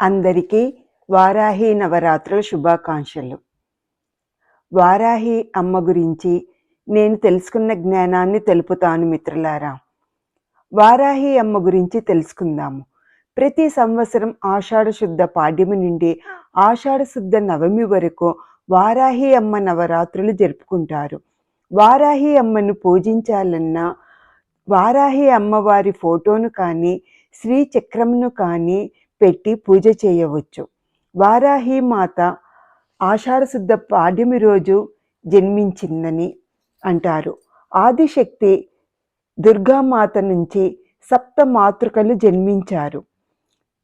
అందరికీ వారాహి నవరాత్రుల శుభాకాంక్షలు. వారాహి అమ్మ గురించి నేను తెలుసుకున్న జ్ఞానాన్ని తెలుపుతాను మిత్రులారా. వారాహి అమ్మ గురించి తెలుసుకుందాము. ప్రతి సంవత్సరం ఆషాఢ శుద్ధ పాడ్యమి నుండి ఆషాఢ శుద్ధ నవమి వరకు వారాహి అమ్మ నవరాత్రులు జరుపుకుంటారు. వారాహి అమ్మను పూజించాలన్నా వారాహి అమ్మవారి ఫోటోను కానీ శ్రీచక్రమును కానీ పెట్టి పూజ చేయవచ్చు. వారాహి మాత ఆషాఢశుద్ధ పాడ్యమి రోజు జన్మించిందని అంటారు. ఆదిశక్తి దుర్గామాత నుంచి సప్త మాతృకలు జన్మించారు.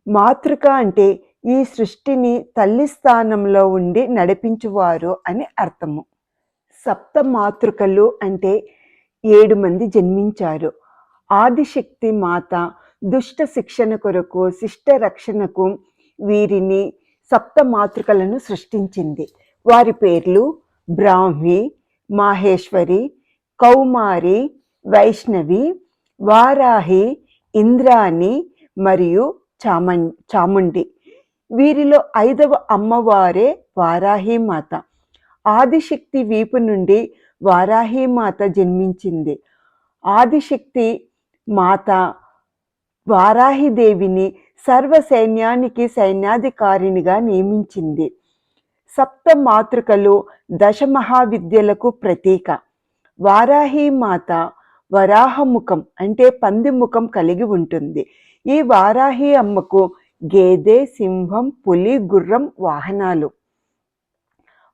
మాతృక అంటే ఈ సృష్టిని తల్లి స్థానంలో ఉండి నడిపించువారు అని అర్థము. సప్త మాతృకలు అంటే ఏడు మంది జన్మించారు. ఆదిశక్తి మాత దుష్ట శిక్షణ కొరకు శిష్ట రక్షణకు వీరిని సప్త మాతృకలను సృష్టించింది. వారి పేర్లు బ్రాహ్మి మాహేశ్వరి కౌమారి వైష్ణవి వారాహి ఇంద్రాణి మరియు చామం చాముండి. వీరిలో ఐదవ అమ్మవారే వారాహి మాత ఆదిశక్తి వీపు నుండి వారాహి మాత జన్మించింది. ఆదిశక్తి మాత వారాహిదేవిని సర్వ సైన్యానికి సైన్యాధికారినిగా నియమించింది. సప్త మాతృకలు దశ మహావిద్యలకు ప్రతీక. వారాహి మాత వరాహముఖం అంటే పంది ముఖం కలిగి ఉంటుంది. ఈ వారాహి అమ్మకు గేదె సింహం పులి గుర్రం వాహనాలు.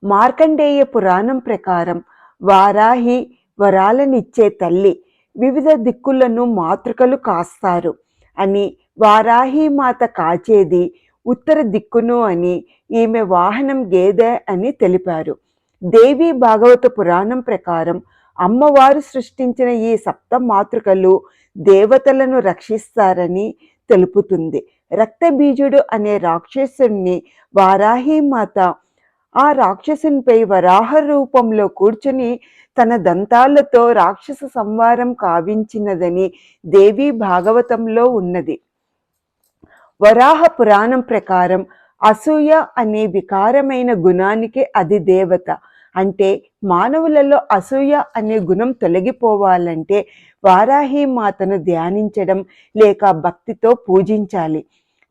మార్కండేయ పురాణం ప్రకారం వారాహి వరాలనిచ్చే తల్లి వివిధ దిక్కులను మాతృకలు కాస్తారు. అని వారాహి మాత కాచేది ఉత్తర దిక్కును అని ఈమె వాహనం గేదె అని తెలిపారు. దేవి భాగవత పురాణం ప్రకారం అమ్మవారు సృష్టించిన ఈ సప్త మాతృకలు దేవతలను రక్షిస్తారని తెలుపుతుంది. రక్తబీజుడు అనే రాక్షసుణ్ణి వారాహిమాత మాత ఆ రాక్షసునిపై వరాహ రూపంలో కూర్చుని తన దంతాలతో రాక్షస సంవారం కావించినదని దేవి భాగవతంలో ఉన్నది. వరాహ పురాణం ప్రకారం అసూయ అనే వికారమైన గుణానికి అది దేవత. అంటే మానవులలో అసూయ అనే గుణం తొలగిపోవాలంటే వారాహి మాతను ధ్యానించడం లేక భక్తితో పూజించాలి.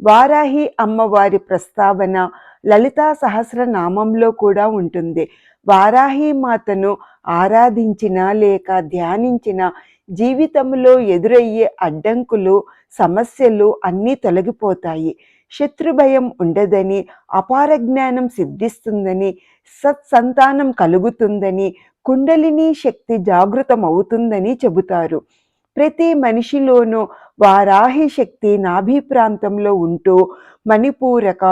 వారాహి అమ్మవారి ప్రస్తావన లలితా సహస్రనామంలో కూడా ఉంటుంది. వారాహి మాతను ఆరాధించిన లేక ధ్యానించిన జీవితంలో ఎదురయ్యే అడ్డంకులు సమస్యలు అన్నీ తొలగిపోతాయి. శత్రుభయం ఉండదని అపార జ్ఞానం సిద్ధిస్తుందని సత్సంతానం కలుగుతుందని కుండలిని శక్తి జాగృతం అవుతుందని చెబుతారు. ప్రతి మనిషిలోనూ వారాహి శక్తి నాభి ప్రాంతంలో ఉంటూ మణిపూరక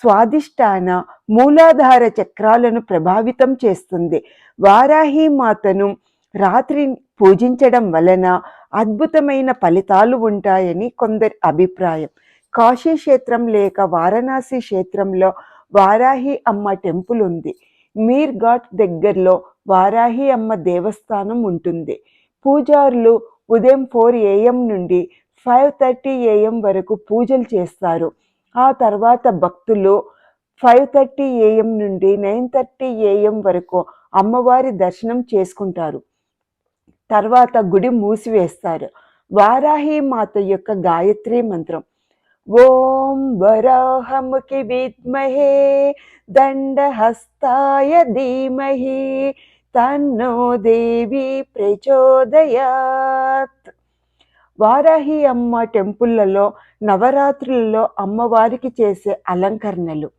స్వాదిష్టాన మూలాధార చక్రాలను ప్రభావితం చేస్తుంది. వారాహి మాతను రాత్రి పూజించడం వలన అద్భుతమైన ఫలితాలు ఉంటాయని కొందరి అభిప్రాయం. కాశీ క్షేత్రం లేక వారణాసి క్షేత్రంలో వారాహి అమ్మ టెంపుల్ ఉంది. మీర్ ఘాట్ దగ్గరలో వారాహి అమ్మ దేవస్థానం ఉంటుంది. పూజారులు ఉదయం ఫోర్ ఏఎం నుండి ఫైవ్ థర్టీ ఏఎం వరకు పూజలు చేస్తారు. ఆ తర్వాత భక్తులు ఫైవ్ థర్టీ ఏఎం నుండి నైన్ థర్టీ ఏఎం వరకు అమ్మవారి దర్శనం చేసుకుంటారు. తర్వాత గుడి మూసివేస్తారు. వారాహి మాత యొక్క గాయత్రి మంత్రం. ఓం వరాహముఖి విద్మహే దండహస్తాయ ధీమహి తన్నో దేవి ప్రచోదయాత్. వారాహి అమ్మ టెంపుల్లలో నవరాత్రులలో అమ్మవారికి చేసే అలంకరణలు.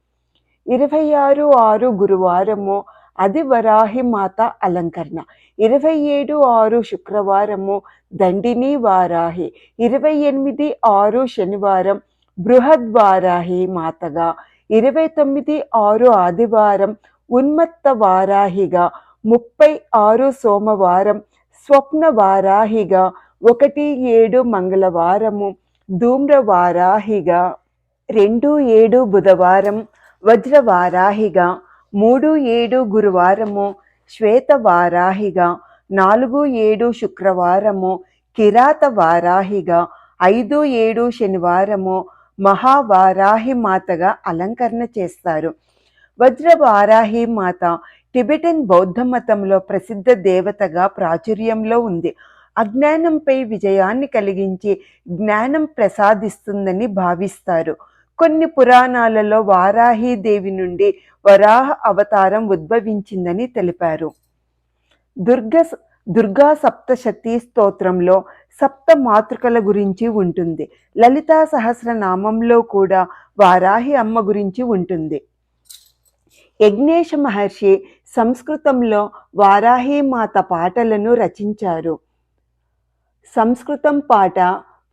ఇరవై ఆరు ఆరు గురువారము అది వరాహి మాత అలంకరణ. ఇరవై ఏడు ఆరు శుక్రవారము దండిని వారాహి. ఇరవై ఎనిమిది ఆరు శనివారం బృహద్వారాహి మాతగా. ఇరవై తొమ్మిది ఆరు ఆదివారం ఉన్మత్త వారాహిగా ముప్పై ఆరు సోమవారం స్వప్న వారాహిగా ఒకటి ఏడు మంగళవారము ధూమ్ర వారాహిగా రెండు ఏడు బుధవారం వజ్రవారాహిగా మూడు ఏడు గురువారము శ్వేత వారాహిగా నాలుగు ఏడు శుక్రవారము కిరాత వారాహిగా ఐదు ఏడు శనివారము మహావారాహి మాతగా అలంకరణ చేస్తారు. వజ్రవారాహి మాత టిబెటన్ బౌద్ధ మతంలో ప్రసిద్ధ దేవతగా ప్రాచుర్యంలో ఉంది. అజ్ఞానంపై విజయాన్ని కలిగించి జ్ఞానం ప్రసాదిస్తుందని భావిస్తారు. కొన్ని పురాణాలలో వారాహి దేవి నుండి వరాహ అవతారం ఉద్భవించిందని తెలిపారు. దుర్గ దుర్గా సప్తశతి స్తోత్రంలో సప్త మాతృకల గురించి ఉంటుంది. లలితా సహస్రనామంలో కూడా వారాహి అమ్మ గురించి ఉంటుంది. యజ్ఞేశ మహర్షి సంస్కృతంలో వారాహిమాత పాటలను రచించారు. సంస్కృతం పాట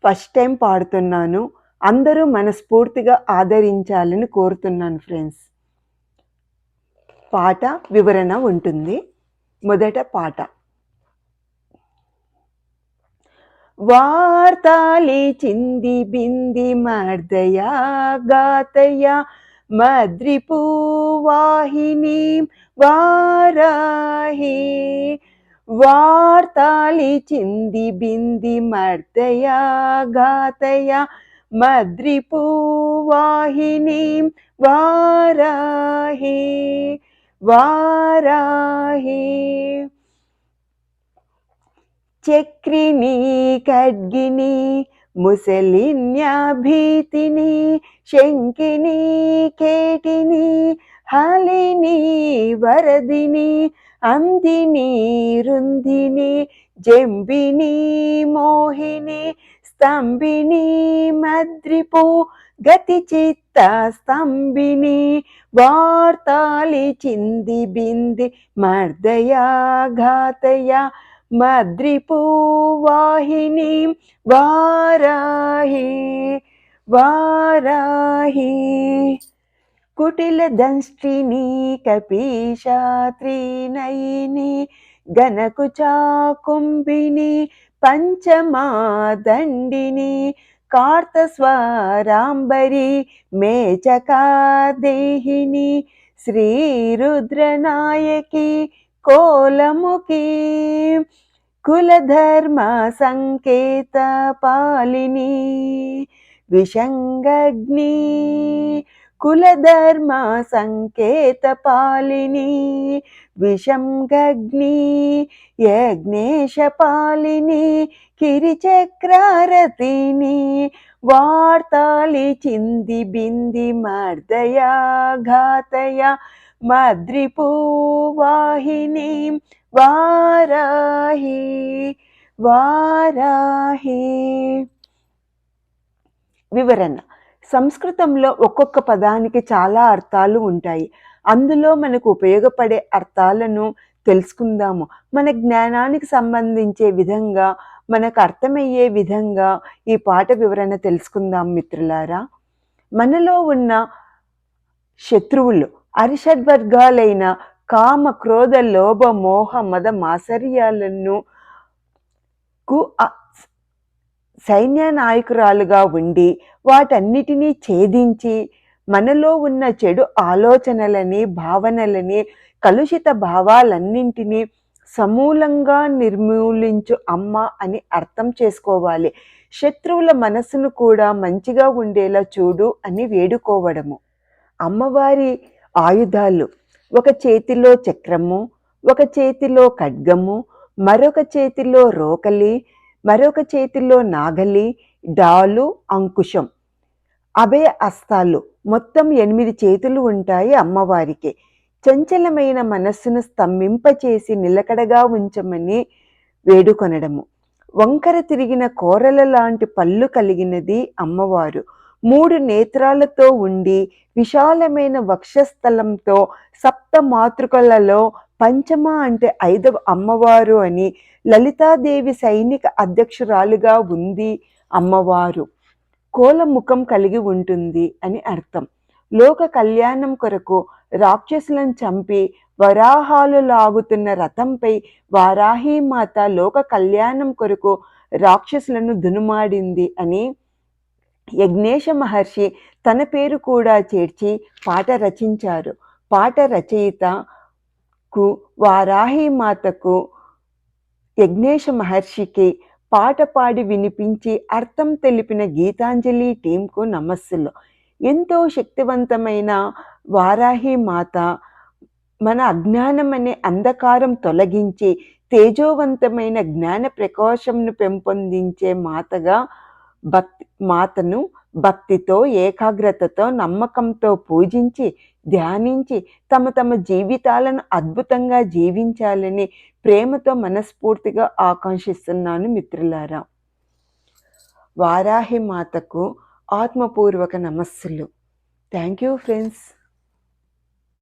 ఫస్ట్ టైం పాడుతున్నాను. అందరూ మనస్ఫూర్తిగా ఆదరించాలని కోరుతున్నాను ఫ్రెండ్స్. పాట వివరణ ఉంటుంది. మొదట పాట. వార్తాలి చింది బింది మర్దయా గాతయా మద్రిపువాహిని వారాహి వార్తాళి చింది బింది మర్దయా గాతయా మద్రిపువాహిని వారాహి వారాహి చక్రిని ఖడ్గిని ముసలిన్యాభీతిని శంకిని కేటిని హలిని వరదిని అందిని రుందిని జంబిని మోహిని స్తంభిని మద్రిపు గతి చిత్త స్తంభిని వార్తాలి చింది బింది మర్దయా ఘాతయా మద్రిపు వారాహి వారాహి. కుటిల దంష్టిని కపీషాత్రినయిని గనకు చాకుంభిని పంచమాదండిని కార్తస్వరాంబరి మేచకాదేహిని శ్రీరుద్రనాయకి కోలముకి కులధర్మ సంకేత పాలిని విషంగగ్ని కులధర్మ సంకేత పాలిని విషంగగ్ని యజ్ఞేశ పాలిని కిరిచక్రారతిని వార్తాలి చింది బింది మర్దయా ఘాతయా మద్రిపువాహిని వారాహి వారాహి. వివరణ. సంస్కృతంలో ఒక్కొక్క పదానికి చాలా అర్థాలు ఉంటాయి. అందులో మనకు ఉపయోగపడే అర్థాలను తెలుసుకుందాము. మన జ్ఞానానికి సంబంధించే విధంగా మనకు అర్థమయ్యే విధంగా ఈ పాట వివరణ తెలుసుకుందాం మిత్రులారా. మనలో ఉన్న శత్రువులు అరిషడ్వర్గాలైన కామ క్రోధ లోభ మోహ మద మాసర్యాలను కు సైన్య నాయకురాలుగా ఉండి వాటన్నిటినీ ఛేదించి మనలో ఉన్న చెడు ఆలోచనలని భావనలని కలుషిత భావాలన్నింటినీ సమూలంగా నిర్మూలించు అమ్మ అని అర్థం చేసుకోవాలి. శత్రువుల మనస్సును కూడా మంచిగా ఉండేలా చూడు అని వేడుకోవడము. అమ్మవారి ఆయుధాలు. ఒక చేతిలో చక్రము ఒక చేతిలో ఖడ్గము మరొక చేతిలో రోకలి మరొక చేతిలో నాగలి డాలు అంకుశం. అభయ అస్తాలు. మొత్తం ఎనిమిది చేతులు ఉంటాయి అమ్మవారికి. చంచలమైన మనస్సును స్తంభింపచేసి నిలకడగా ఉంచమని వేడుకొనడము. వంకర తిరిగిన కోరల లాంటి పళ్ళు కలిగినది అమ్మవారు. మూడు నేత్రాలతో ఉండి విశాలమైన వక్షస్థలంతో సప్త మాతృకలలో పంచమ అంటే ఐదవ అమ్మవారు అని లలితాదేవి సైనిక అధ్యక్షురాలుగా ఉంది అమ్మవారు. కోల ముఖం కలిగి ఉంటుంది అని అర్థం. లోక కళ్యాణం కొరకు రాక్షసులను చంపి వరాహాలు లాగుతున్న రథంపై వారాహీమాత లోక కళ్యాణం కొరకు రాక్షసులను దునుమాడింది అని యజ్ఞేశ మహర్షి తన పేరు కూడా చేర్చి పాట రచించారు. పాట రచయితకు వారాహి మాతకు యజ్ఞేశ మహర్షికి పాట పాడి వినిపించి అర్థం తెలిపిన గీతాంజలి టీంకు నమస్సులు. ఎంతో శక్తివంతమైన వారాహి మాత మన అజ్ఞానం అనే అంధకారం తొలగించి తేజోవంతమైన జ్ఞాన ప్రకాశంను పెంపొందించే మాతగా భక్తి మాతను భక్తితో ఏకాగ్రతతో నమ్మకంతో పూజించి ధ్యానించి తమ తమ జీవితాలను అద్భుతంగా జీవించాలని ప్రేమతో మనస్ఫూర్తిగా ఆకాంక్షిస్తున్నాను మిత్రులారా. వారాహి మాతకు ఆత్మపూర్వక నమస్సులు. Thank you friends